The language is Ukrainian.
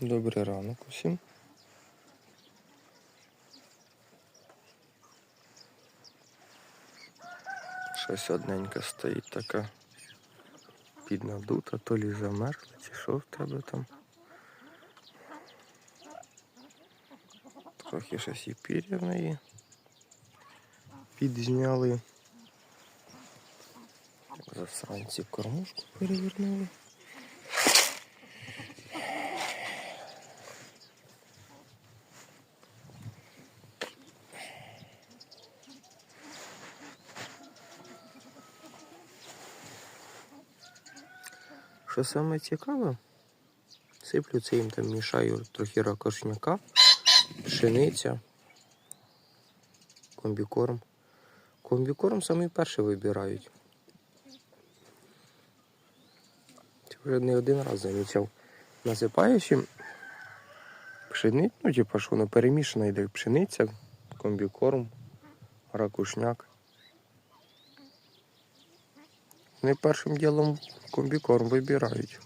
Добрий ранок усім. Щось одненька стоїть така піднадута, то лі замерзла, чи що в тебе там. Трохи щось і пір'я в неї підзняли. Засранці кормушку перевернули. Що саме цікаве, сиплю це їм там мішаю трохи ракошняка, пшениця, комбікорм. Комбікорм самий перший вибирають. Це вже не один раз замічав. Насипаєш їм пшеницю, ну, типу, що воно перемішано йде пшениця, комбікорм, ракушняк. Вони першим ділом комбікорм вибирають.